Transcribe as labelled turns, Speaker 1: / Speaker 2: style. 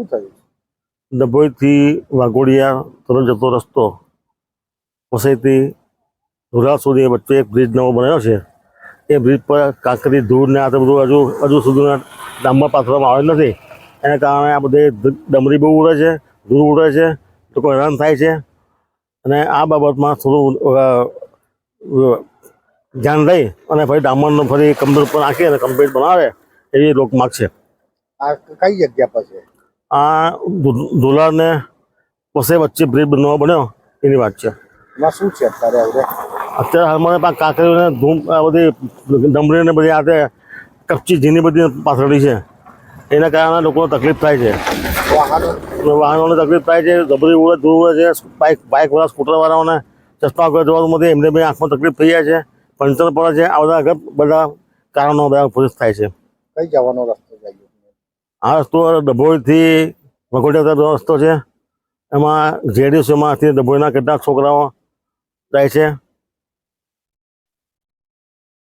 Speaker 1: શું થયું
Speaker 2: ડભોઈથી વાઘોડિયા તરફ જતો રસ્તો. વસઈથી ધુરા સુધી વચ્ચે એક બ્રિજ નવો બનાવ્યો છે. એ બ્રિજ પર કાંકરી ધૂળ ને આ બધું હજુ હજુ સુધીના ડામર પાથરવામાં આવેલ નથી. એના કારણે આ બધી ડમરી બહુ ઉડે છે ધૂળ ઉડે છે લોકો હેરાન થાય છે. અને આ બાબતમાં થોડું ધ્યાન લઈ અને ફરી ડામરનો ફરી કમ્પ્લીટ પર નાખી અને કમ્પ્લીટ બનાવે એવી લોક માગ છે
Speaker 1: આ કઈ જગ્યા પર છે?
Speaker 2: આ ધુ- ધુલાર ને વસઈ વચ્ચે બ્રિજ બનવા બન્યો એની વાત છે.
Speaker 1: એમાં શું છે અત્યારે
Speaker 2: અત્યારે હાલમાં પણ કાંકરીઓને ધૂમ આ બધી ડમરીને બધી આ કપચી ઝીની બધી પાથરડી છે. એના કારણે લોકોને તકલીફ થાય છે.
Speaker 1: વાહનો?
Speaker 2: વાહનોને તકલીફ થાય છે ડબરી ઉડે ધૂળ ઉડે છે બાઇક બાઇકવાળા સ્કૂટરવાળાઓને ચશ્મા વગર જવાનું એમને બી આંખમાં તકલીફ થઈ જાય છે. પંચર પડે છે આ બધા બધા કારણો બધા પુરુષ થાય છે.
Speaker 1: કઈ જવાનો રસ્તો
Speaker 2: આ રસ્તો ડભોઈથી વઘોડિયા તરફનો રસ્તો છે. એમાં જેડીસીમાંથી ડભોઈના કેટલાક છોકરાઓ જાય છે.